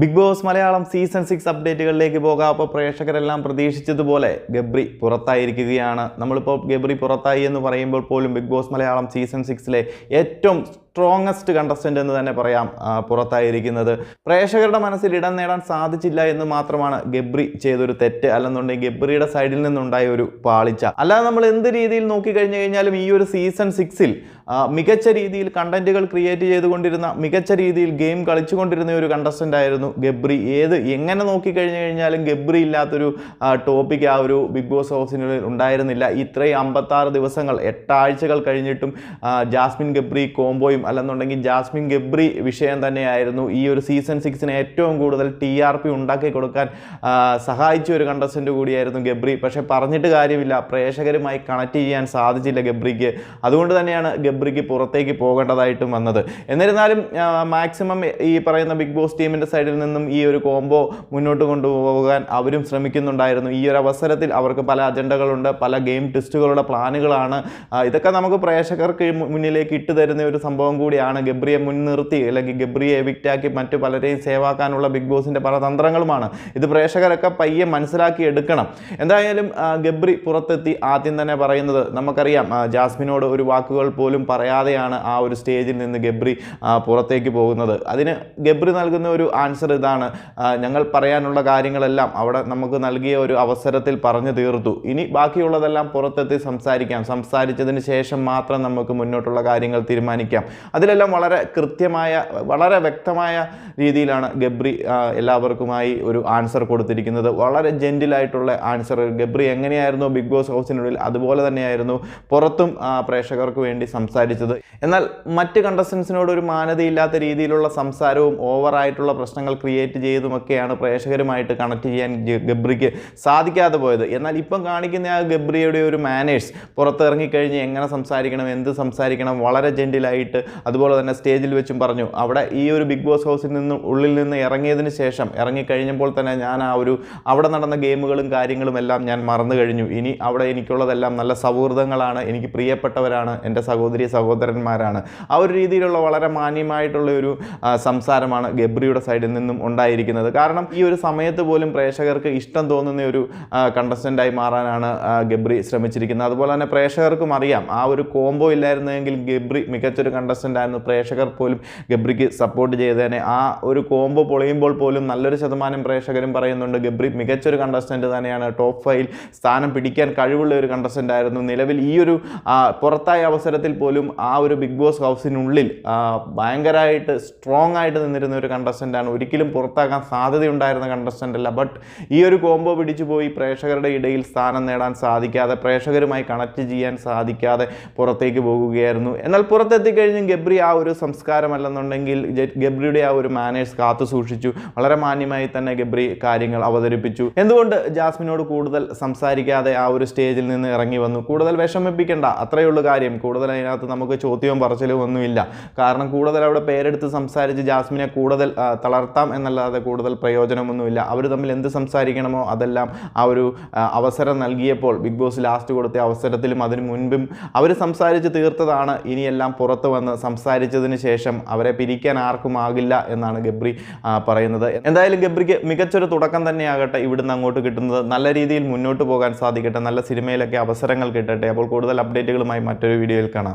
Big boss Malayalam season six അപ്ഡേറ്റുകളിലേക്ക് പോകാം. അപ്പോൾ പ്രേക്ഷകരെല്ലാം പ്രതീക്ഷിച്ചതുപോലെ ഗബ്രി പുറത്തായിരിക്കുകയാണ്. നമ്മളിപ്പോൾ ഗബ്രി പുറത്തായി എന്ന് പറയുമ്പോൾ പോലും ബിഗ് ബോസ് മലയാളം സീസൺ സിക്സിലെ ഏറ്റവും സ്ട്രോങ്ങസ്റ്റ് കണ്ടസ്റ്റന്റ് എന്ന് തന്നെ പറയാം പുറത്തായിരിക്കുന്നത്. പ്രേക്ഷകരുടെ മനസ്സിൽ ഇടം നേടാൻ സാധിച്ചില്ല എന്ന് മാത്രമാണ് ഗബ്രി ചെയ്തൊരു തെറ്റ്. അല്ലെന്നുണ്ടെങ്കിൽ ഗബ്രിയുടെ സൈഡിൽ നിന്നുണ്ടായ ഒരു പാളിച്ച. അല്ലാതെ നമ്മൾ എന്ത് രീതിയിൽ നോക്കിക്കഴിഞ്ഞു കഴിഞ്ഞാലും ഈ ഒരു സീസൺ സിക്സിൽ മികച്ച രീതിയിൽ കണ്ടന്റുകൾ ക്രിയേറ്റ് ചെയ്തുകൊണ്ടിരുന്ന മികച്ച രീതിയിൽ ഗെയിം കളിച്ചുകൊണ്ടിരുന്ന ഒരു കണ്ടസ്റ്റന്റ് ആയിരുന്നു ഗബ്രി. ഏത് എങ്ങനെ നോക്കിക്കഴിഞ്ഞു കഴിഞ്ഞാലും ഗബ്രി ഇല്ലാത്തൊരു ടോപ്പിക് ആ ഒരു ബിഗ് ബോസ് ഹൗസിനുള്ളിൽ ഉണ്ടായിരുന്നില്ല. ഇത്രയും അമ്പത്താറ് ദിവസങ്ങൾ എട്ടാഴ്ചകൾ കഴിഞ്ഞിട്ടും ജാസ്മിൻ ഗബ്രി കോംബോയും അല്ലെന്നുണ്ടെങ്കിൽ ജാസ്മിൻ ഗബ്രി വിഷയം തന്നെയായിരുന്നു. ഈ ഒരു സീസൺ സിക്സിന് ഏറ്റവും കൂടുതൽ ടി ആർ പി ഉണ്ടാക്കി കൊടുക്കാൻ സഹായിച്ച ഒരു കണ്ടസ്റ്റന്റ് കൂടിയായിരുന്നു ഗബ്രി. പക്ഷേ പറഞ്ഞിട്ട് കാര്യമില്ല. പ്രേക്ഷകരുമായി കണക്ട് ചെയ്യാൻ സാധിച്ചില്ല ഗബ്രിക്ക്. അതുകൊണ്ട് തന്നെയാണ് ഗബ്രിക്ക് പുറത്തേക്ക് പോകേണ്ടതായിട്ടും വന്നത്. എന്നിരുന്നാലും മാക്സിമം ഈ പറയുന്ന ബിഗ് ബോസ് ടീമിന്റെ സൈഡിൽ നിന്നും ഈ ഒരു കോംബോ മുന്നോട്ട് കൊണ്ടുപോകാൻ അവരും ശ്രമിക്കുന്നുണ്ടായിരുന്നു. ഈ ഒരു അവസരത്തിൽ അവർക്ക് പല അജണ്ടകളുണ്ട് പല ഗെയിം ടെസ്റ്റുകളുടെ പ്ലാനുകളാണ് ഇതൊക്കെ നമുക്ക് പ്രേക്ഷകർക്ക് മുന്നിലേക്ക് ഇട്ട് തരുന്ന ഒരു സംഭവം കൂടിയാണ് ഗബ്രിയെ മുൻനിർത്തി അല്ലെങ്കിൽ ഗബ്രിയെ എവിക്റ്റാക്കി മറ്റു പലരെയും സേവാക്കാനുള്ള ബിഗ് ബോസിന്റെ പല തന്ത്രങ്ങളുമാണ്. ഇത് പ്രേക്ഷകരൊക്കെ പയ്യെ മനസ്സിലാക്കി എടുക്കണം. എന്തായാലും ഗബ്രി പുറത്തെത്തി ആദ്യം തന്നെ പറയുന്നത് നമുക്കറിയാം ജാസ്മിനോട് ഒരു വാക്കുകൾ പോലും പറയാതെയാണ് ആ ഒരു സ്റ്റേജിൽ നിന്ന് ഗബ്രി പുറത്തേക്ക് പോകുന്നത്. അതിന് ഗബ്രി നൽകുന്ന ഒരു ആൻസർ ഇതാണ് ഞങ്ങൾ പറയാനുള്ള കാര്യങ്ങളെല്ലാം അവിടെ നമുക്ക് നൽകിയ ഒരു അവസരത്തിൽ പറഞ്ഞു തീർത്തു. ഇനി ബാക്കിയുള്ളതെല്ലാം പുറത്തെത്തി സംസാരിക്കാം. സംസാരിച്ചതിന് ശേഷം മാത്രം നമുക്ക് മുന്നോട്ടുള്ള കാര്യങ്ങൾ തീരുമാനിക്കാം. അതിലെല്ലാം വളരെ കൃത്യമായ വളരെ വ്യക്തമായ രീതിയിലാണ് ഗബ്രി എല്ലാവർക്കുമായി ഒരു ആൻസർ കൊടുത്തിരിക്കുന്നത്. വളരെ ജെന്റിലായിട്ടുള്ള ആൻസർ. ഗബ്രി എങ്ങനെയായിരുന്നു ബിഗ് ബോസ് ഹൗസിനുള്ളിൽ? അതുപോലെ തന്നെയായിരുന്നു പുറത്തും പ്രേക്ഷകർക്ക് വേണ്ടി സംസാരിച്ചത്. എന്നാൽ മറ്റ് കണ്ടസ്റ്റൻസിനോട് ഒരു മാനതയില്ലാത്ത രീതിയിലുള്ള സംസാരവും ഓവറായിട്ടുള്ള പ്രശ്നങ്ങൾ ക്രിയേറ്റ് ചെയ്തുമൊക്കെയാണ് പ്രേക്ഷകരുമായിട്ട് കണക്ട് ചെയ്യാൻ ഗബ്രിക്ക് സാധിക്കാതെ പോയത്. എന്നാൽ ഇപ്പം കാണിക്കുന്ന ആ ഗബ്രിയുടെ ഒരു മാനേഴ്സ് പുറത്തിറങ്ങിക്കഴിഞ്ഞ് എങ്ങനെ സംസാരിക്കണം എന്ത് സംസാരിക്കണം വളരെ ജെന്റിലായിട്ട് അതുപോലെ തന്നെ സ്റ്റേജിൽ വെച്ചും പറഞ്ഞു അവിടെ ഈ ഒരു ബിഗ് ബോസ് ഹൗസിൽ നിന്ന് ഉള്ളിൽ നിന്ന് ഇറങ്ങിയതിന് ശേഷം ഇറങ്ങിക്കഴിഞ്ഞപ്പോൾ തന്നെ ഞാൻ ആ ഒരു അവിടെ നടന്ന ഗെയിമുകളും കാര്യങ്ങളും എല്ലാം ഞാൻ മറന്നു കഴിഞ്ഞു. ഇനി അവിടെ എനിക്കുള്ളതെല്ലാം നല്ല സൗഹൃദങ്ങളാണ് എനിക്ക് പ്രിയപ്പെട്ടവരാണ് എന്റെ സഹോദരി സഹോദരന്മാരാണ്. ആ ഒരു രീതിയിലുള്ള വളരെ മാന്യമായിട്ടുള്ള ഒരു സംസാരമാണ് ഗബ്രിയുടെ സൈഡിൽ നിന്നും ഉണ്ടായിരിക്കുന്നത്. കാരണം ഈ ഒരു സമയത്ത് പോലും പ്രേക്ഷകർക്ക് ഇഷ്ടം തോന്നുന്ന ഒരു കണ്ടസ്റ്റന്റായി മാറാനാണ് ഗബ്രി ശ്രമിച്ചിരിക്കുന്നത്. അതുപോലെ തന്നെ പ്രേക്ഷകർക്കും അറിയാം ആ ഒരു കോംബോ ഇല്ലായിരുന്നെങ്കിൽ ഗബ്രി മികച്ചൊരു കണ്ടസ്റ്റന്റ് ആയിരുന്നു. പ്രേക്ഷകർ പോലും ഗബ്രിക്ക് സപ്പോർട്ട് ചെയ്തേനെ. ആ ഒരു കോംബോ പൊളിയുമ്പോൾ പോലും നല്ലൊരു ശതമാനം പ്രേക്ഷകരും പറയുന്നുണ്ട് ഗബ്രി മികച്ചൊരു കണ്ടസ്റ്റന്റ് തന്നെയാണ്. ടോപ്പ് ഫൈവിൽ സ്ഥാനം പിടിക്കാൻ കഴിവുള്ള ഒരു കണ്ടസ്റ്റന്റ് ആയിരുന്നു. നിലവിൽ ഈ ഒരു പുറത്തായ അവസരത്തിൽ പോലും ആ ഒരു ബിഗ് ബോസ് ഹൗസിനുള്ളിൽ ഭയങ്കരമായിട്ട് സ്ട്രോങ് ആയിട്ട് നിന്നിരുന്ന ഒരു കണ്ടസ്റ്റന്റാണ് ഒരിക്കലും പുറത്താക്കാൻ സാധ്യതയുണ്ടായിരുന്ന കണ്ടസ്റ്റന്റ് അല്ല. ബട്ട് ഈ ഒരു കോംബോ പിടിച്ചു പോയി പ്രേക്ഷകരുടെ ഇടയിൽ സ്ഥാനം നേടാൻ സാധിക്കാതെ പ്രേക്ഷകരുമായി കണക്ട് ചെയ്യാൻ സാധിക്കാതെ പുറത്തേക്ക് പോകുകയായിരുന്നു. എന്നാൽ പുറത്തെത്തിക്കഴിഞ്ഞും ഗബ്രി ആ ഒരു സംസ്കാരമല്ലെന്നുണ്ടെങ്കിൽ ഗബ്രിയുടെ ആ ഒരു മാനേഴ്സ് കാത്തു സൂക്ഷിച്ചു. വളരെ മാന്യമായി തന്നെ ഗബ്രി കാര്യങ്ങൾ അവതരിപ്പിച്ചു. എന്തുകൊണ്ട് ജാസ്മിനോട് കൂടുതൽ സംസാരിക്കാതെ ആ ഒരു സ്റ്റേജിൽ നിന്ന് ഇറങ്ങി വന്നു? കൂടുതൽ വിഷമിപ്പിക്കേണ്ട. അത്രയേ ഉള്ളൂ കാര്യം. കൂടുതൽ അതിനകത്ത് നമുക്ക് ചോദ്യവും പറച്ചിലും ഒന്നുമില്ല. കാരണം കൂടുതൽ അവിടെ പേരെടുത്ത് സംസാരിച്ച് ജാസ്മിനെ കൂടുതൽ തളർത്താം എന്നല്ലാതെ കൂടുതൽ പ്രയോജനമൊന്നുമില്ല. അവർ തമ്മിൽ എന്ത് സംസാരിക്കണമോ അതെല്ലാം ആ ഒരു അവസരം നൽകിയപ്പോൾ ബിഗ് ബോസ് ലാസ്റ്റ് കൊടുത്ത അവസരത്തിലും അതിനു മുൻപും അവർ സംസാരിച്ച് തീർത്തതാണ് ഇനിയെല്ലാം പുറത്ത് വന്ന് സംസാരിച്ചതിന് ശേഷം അവരെ പിരിക്കാൻ ആർക്കും ആകില്ല എന്നാണ് ഗബ്രി പറയുന്നത്. എന്തായാലും ഗബ്രിക്ക് മികച്ചൊരു തുടക്കം തന്നെയാകട്ടെ ഇവിടുന്ന് അങ്ങോട്ട് കിട്ടുന്നത്. നല്ല രീതിയിൽ മുന്നോട്ട് പോകാൻ സാധിക്കട്ടെ. നല്ല സിനിമയിലൊക്കെ അവസരങ്ങൾ കിട്ടട്ടെ. അപ്പോൾ കൂടുതൽ അപ്ഡേറ്റുകളുമായി മറ്റൊരു വീഡിയോയിൽ കാണാം.